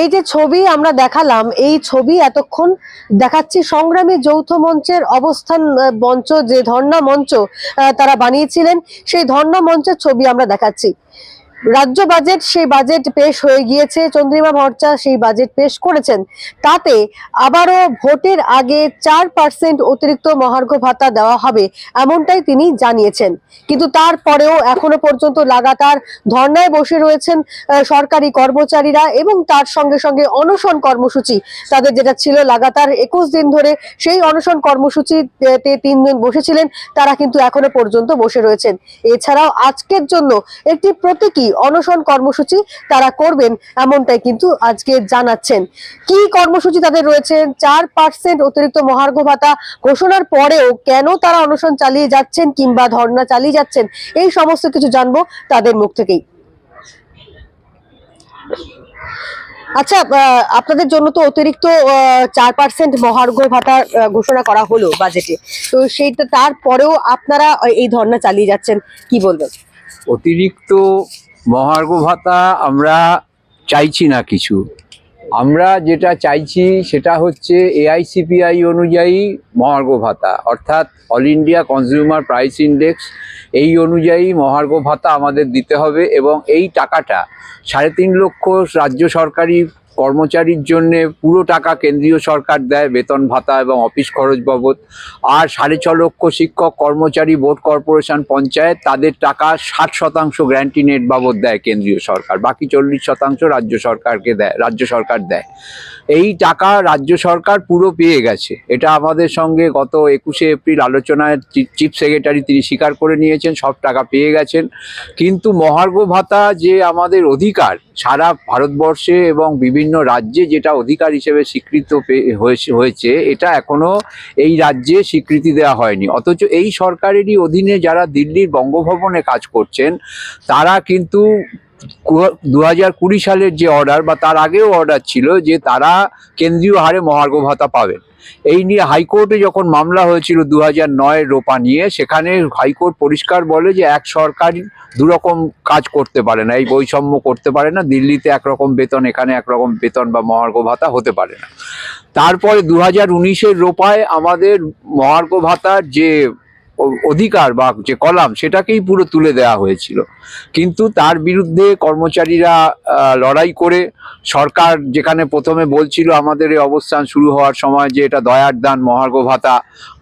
এই যে ছবি আমরা দেখালাম, এই ছবি এতক্ষণ দেখাচ্ছি সংগ্রামী যৌথ মঞ্চের অবস্থান মঞ্চ, যে ধর্ণা মঞ্চ তারা বানিয়েছিলেন, সেই ধর্ণা মঞ্চের ছবি আমরা দেখাচ্ছি। রাজ্য বাজেট সেই বাজেট পেশ হয়ে গিয়েছে, চন্দ্রিমা ভট্টা সেই বাজেট পেশ করেছেন। তাতে আবারও ভোটের আগে চার পার্সেন্ট অতিরিক্ত মহার্ঘ ভাতা দেওয়া হবে, এমনটাই তিনি জানিয়েছেন। কিন্তু তারপরেও এখনও পর্যন্ত লাগাতার ধর্নায় বসে রয়েছেন সরকারি কর্মচারীরা এবং তার সঙ্গে সঙ্গে অনশন কর্মসূচি তাদের যেটা ছিল লাগাতার একুশ দিন ধরে সেই অনশন কর্মসূচিতে তিনজন বসেছিলেন, তারা কিন্তু এখনও পর্যন্ত বসে রয়েছেন। এছাড়াও আজকের জন্য একটি প্রতীকী অনশন কর্মসূচি তারা করবেন এমনটাই কিন্তু আজকে জানাচ্ছেন। কি কর্মসূচি তাদের রয়েছে? চার পার্সেন্ট অতিরিক্ত মহার্ঘ ভাতা ঘোষণার পরেও কেন তারা অনশন চালিয়ে যাচ্ছেন কিংবা ধর্ণা চালিয়ে যাচ্ছেন, এই সমস্ত কিছু জানব তাদের মুখ থেকেই। আচ্ছা আপনাদের জন্য তো অতিরিক্ত চার পার্সেন্ট মহার্ঘ ভাতা ঘোষণা করা হলো বাজেটে তো সেইটা তারপরেও আপনারা এই ধর্ণা চালিয়ে যাচ্ছেন, কি বলবেন? অতিরিক্ত মহার্ঘ ভাতা আমরা চাইছি না কিছু। আমরা যেটা চাইছি সেটা হচ্ছে এআইসিপিআই অনুযায়ী মহার্ঘ ভাতা, অর্থাৎ all India consumer price index, এই অনুযায়ী মহার্ঘ ভাতা আমাদের দিতে হবে এবং এই টাকাটা সাড়ে তিন লক্ষ রাজ্য সরকারি কর্মচারীর জন্যে পুরো টাকা কেন্দ্রীয় সরকার দেয়, বেতন ভাতা এবং অফিস খরচ বাবদ। আর সাড়ে ছ লক্ষ শিক্ষক, কর্মচারী, বোর্ড, কর্পোরেশন, পঞ্চায়েত, তাদের টাকা ষাট শতাংশ গ্র্যান্টি নেট বাবদ দেয় কেন্দ্রীয় সরকার। বাকি চল্লিশ শতাংশ রাজ্য সরকারকে দেয়, রাজ্য সরকার দেয়। এই টাকা রাজ্য সরকার পুরো পেয়ে গেছে। এটা আমাদের সঙ্গে গত একুশে এপ্রিল আলোচনায় চিফ সেক্রেটারি তিনি স্বীকার করে নিয়েছেন, সব টাকা পেয়ে গেছেন। কিন্তু মহার্ঘ ভাতা যে আমাদের অধিকার, সারা ভারতবর্ষে এবং বিভিন্ন রাজ্যে যেটা অধিকার হিসেবে স্বীকৃত হয়েছে এটা এখনও এই রাজ্যে স্বীকৃতি দেওয়া হয়নি। অথচ এই সরকারেরই অধীনে যারা দিল্লির বঙ্গভবনে কাজ করছেন, তারা কিন্তু দু হাজার কুড়ি সালের যে অর্ডার বা তার আগেও অর্ডার ছিল যে তারা কেন্দ্রীয় হারে মহার্ঘ ভাতা পাবেন। এই নিয়ে হাইকোর্টে যখন মামলা হয়েছিল দু হাজার নয়ের রোপা নিয়ে, সেখানে হাইকোর্ট পরিষ্কার বলে যে এক সরকার দুরকম কাজ করতে পারে না, এই বৈষম্য করতে পারে না, দিল্লিতে একরকম বেতন, এখানে একরকম বেতন বা মহার্ঘ ভাতা হতে পারে না। তারপরে দু হাজার উনিশের রোপায় আমাদের মহার্ঘ ভাতার যে অধিকার বা যে কলাম, সেটাকেই পুরো তুলে দেওয়া হয়েছিল। কিন্তু তার বিরুদ্ধে কর্মচারীরা লড়াই করে সরকার যেখানে প্রথমে বলছিল আমাদের এই অবস্থান শুরু হওয়ার সময় যে এটা দয়ার দান, মহার্ঘ ভাতা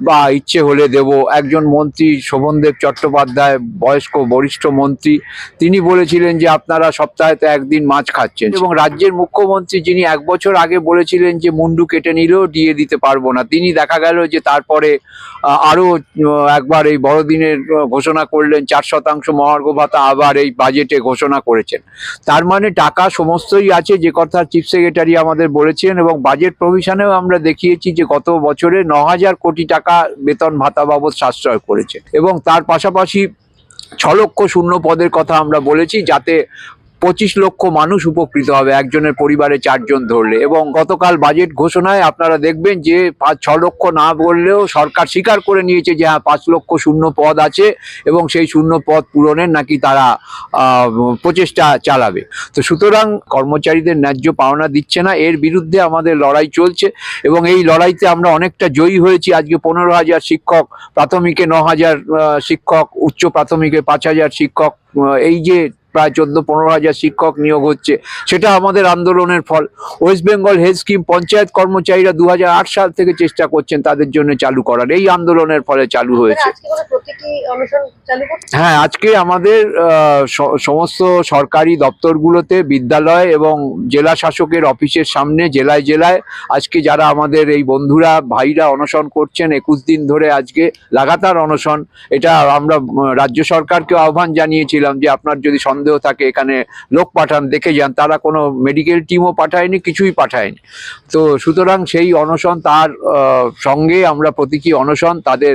বা ইচ্ছে হলে দেব। একজন মন্ত্রী শোভনদেব চট্টোপাধ্যায়, বয়স্ক, বরিষ্ঠ মন্ত্রী, তিনি বলেছিলেন যে আপনারা সপ্তাহেতে একদিন মাছ খাচ্ছেন এবং রাজ্যের মুখ্যমন্ত্রী যিনি এক বছর আগে বলেছিলেন যে মুন্ডু কেটে নিলেও দিয়ে দিতে পারব না, তিনি দেখা গেল যে তারপরে আরও একবার এই বড়দিনের ঘোষণা করলেন, চার শতাংশ মহার্ঘ ভাতা আবার এই বাজেটে ঘোষণা করেছেন। তার মানে টাকা সমস্তই আছে যে কথা চিফ সেক্রেটারি আমাদের বলেছেন এবং বাজেট প্রভিশনেও আমরা দেখিয়েছি যে গত বছরে ন হাজার কোটি টাকা বেতন ভাতা বাবদ সাশ্রয় করেছে। এবং তার পাশাপাশি ছ লক্ষ শূন্য পদের কথা আমরা বলেছি, যাতে পঁচিশ লক্ষ মানুষ উপকৃত হবে, একজনের পরিবারে চারজন ধরলে। এবং গতকাল বাজেট ঘোষণায় আপনারা দেখবেন যে পাঁচ ছ লক্ষ না বললেও সরকার স্বীকার করে নিয়েছে যে হ্যাঁ পাঁচ লক্ষ শূন্য পদ আছে এবং সেই শূন্য পদ পূরণের নাকি তারা প্রচেষ্টা চালাবে। তো সুতরাং কর্মচারীদের ন্যায্য পাওনা দিচ্ছে না, এর বিরুদ্ধে আমাদের লড়াই চলছে এবং এই লড়াইতে আমরা অনেকটা জয়ী হয়েছি। আজকে পনেরো হাজার শিক্ষক, প্রাথমিকে ন হাজার শিক্ষক, উচ্চ প্রাথমিকে পাঁচ হাজার শিক্ষক এই যে প্রায় চোদ্দ পনেরো হাজার শিক্ষক নিয়োগ হচ্ছে। সেটা আমাদের আন্দোলনের ফল। West Bengal health scheme panchayat কর্মচারীরা দুহাজার আট সাল থেকে চেষ্টা করছেন তাদের জন্য চালু করার। এই আন্দোলনের ফলে চালু হয়েছে। হ্যাঁ আজকে আমাদের সমস্ত সরকারি দপ্তরগুলোতে বিদ্যালয় এবং জেলা শাসকের অফিসের সামনে জেলায় জেলায় আজকে যারা আমাদের এই বন্ধুরা ভাইরা অনশন করছেন একুশ দিন ধরে আজকে লাগাতার অনশন। এটা আমরা রাজ্য সরকারকে আহ্বান জানিয়েছিলাম যে আপনার যদি সন্দেহ থাকে, এখানে লোক পাঠান, দেখে যান। তারা কোনো মেডিকেল টিমও পাঠায়নি, কিছুই পাঠায়নি। তো সুতরাং সেই অনশন তার সঙ্গে আমরা প্রতীকী অনশন, তাদের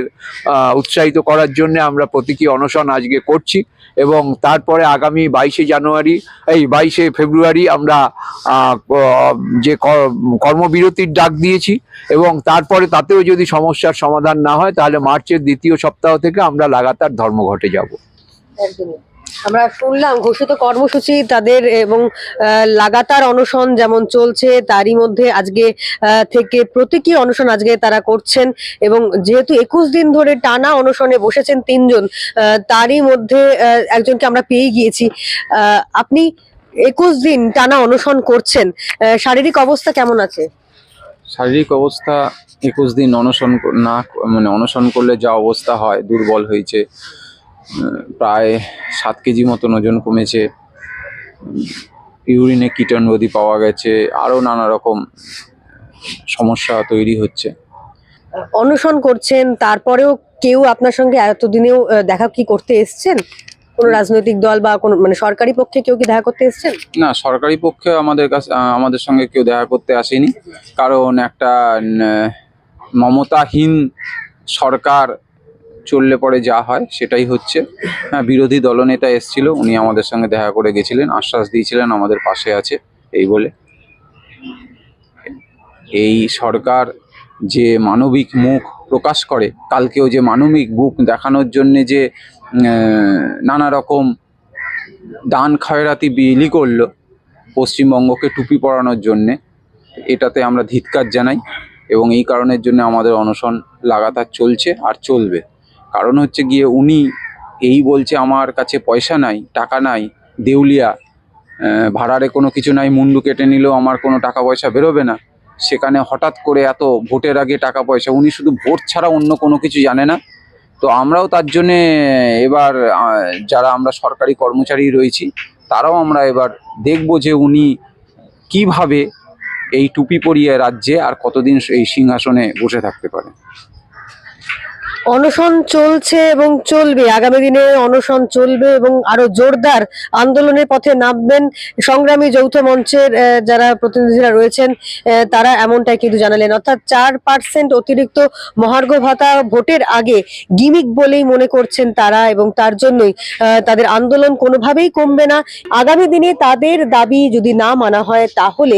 উৎসাহিত করার জন্য আমরা প্রতীকী অনশন আজকে করছি। এবং তারপরে আগামী বাইশে জানুয়ারি, এই বাইশে ফেব্রুয়ারি আমরা যে কর্মবিরতির ডাক দিয়েছি এবং তারপরে তাতেও যদি সমস্যার সমাধান না হয়, তাহলে মার্চের দ্বিতীয় সপ্তাহ থেকে আমরা লাগাতার ধর্মঘটে যাব। আমরা শুনলাম ঘোষিত কর্মসূচি তাদের এবং লাগাতার অনশন যেমন চলছে, তারই মধ্যে আজকে থেকে প্রতীকী অনশন আজকে তারা করছেন এবং যেহেতু একুশ দিন ধরে টানা অনশনে বসেছেন তিনজন তারই মধ্যে একজনকে আমরা পেয়ে গিয়েছি। আপনি একুশ দিন টানা অনশন করছেন শারীরিক অবস্থা কেমন আছে? শারীরিক অবস্থা একুশ দিন অনশন না মানে অনশন করলে যা অবস্থা হয়, দুর্বল হয়েছে। প্রায় সাত কেজি মতন ওজন কমেছে। ইউরিনে কীটাণুদি পাওয়া গেছে। আরও নানা রকম সমস্যা তৈরি হচ্ছে। অনশন করছেন তারপরেও কেউ আপনার সঙ্গে এতদিনেও দেখা কি করতে এসছেন? কোনো রাজনৈতিক দল বা কোনো মানে সরকারি পক্ষে কেউ কি দেখা করতে এসছেন? না সরকারি পক্ষে আমাদের কাছে আমাদের সঙ্গে কেউ দেখা করতে আসেনি। কারণ একটা মমতাহীন সরকার চললে পরে যা হয়, সেটাই হচ্ছে। হ্যাঁ বিরোধী দলনেতা এসেছিল, উনি আমাদের সঙ্গে দেখা করে গেছিলেন, আশ্বাস দিয়েছিলেন, আমাদের পাশে আছে, এই বলে। এই সরকার যে মানবিক মুখ প্রকাশ করে, কালকেও যে মানবিক মুখ দেখানোর জন্যে যে নানা রকম দান খয়রাতি বিলি করল, পশ্চিমবঙ্গকে টুপি পরানোর জন্যে, এটাতে আমরা ধিক্কার জানাই, এবং এই কারণের জন্য আমাদের অনশন লাগাতার চলছে আর চলবে। কারণ হচ্ছে গিয়ে উনি এই বলছে আমার কাছে পয়সা নাই, টাকা নাই, দেউলিয়া ভাড়ারে কোনো কিছু নাই, মুন্ডু কেটে নিলেও আমার কোনো টাকা পয়সা বেরোবে না। সেখানে হঠাৎ করে এত ভোটের আগে টাকা পয়সা, উনি শুধু ভোট ছাড়া অন্য কোনো কিছু জানে না। তো আমরাও তার জন্যে এবার যারা আমরা সরকারি কর্মচারী রয়েছি, তারাও আমরা এবার দেখব যে উনি কীভাবে এই টুপি পরিয়ে রাজ্যে আর কতদিন এই সিংহাসনে বসে থাকতে পারে। অনশন চলছে এবং চলবে। আগামী দিনে অনশন চলবে এবং আরও জোরদার আন্দোলনের পথে নামবেন সংগ্রামী যৌথ মঞ্চের যারা প্রতিনিধিরা রয়েছেন তারা এমনটাই কিন্তু জানালেন। অর্থাৎ চার পার্সেন্ট অতিরিক্ত মহার্ঘ ভাতা ভোটের আগে গিমিক বলেই মনে করছেন তারা এবং তার জন্যই তাদের আন্দোলন কোনোভাবেই কমবে না। আগামী দিনে তাদের দাবি যদি না মানা হয়, তাহলে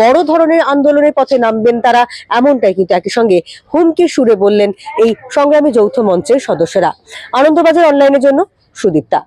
বড় ধরনের আন্দোলনের পথে নামবেন তারা। এমনটাই কিন্তু একই সঙ্গে হুমকি সুরে বললেন এই সংগ্রামী যৌথ মঞ্চের সদস্যরা। আনন্দবাজার অনলাইনের জন্য সুদীপ্তা।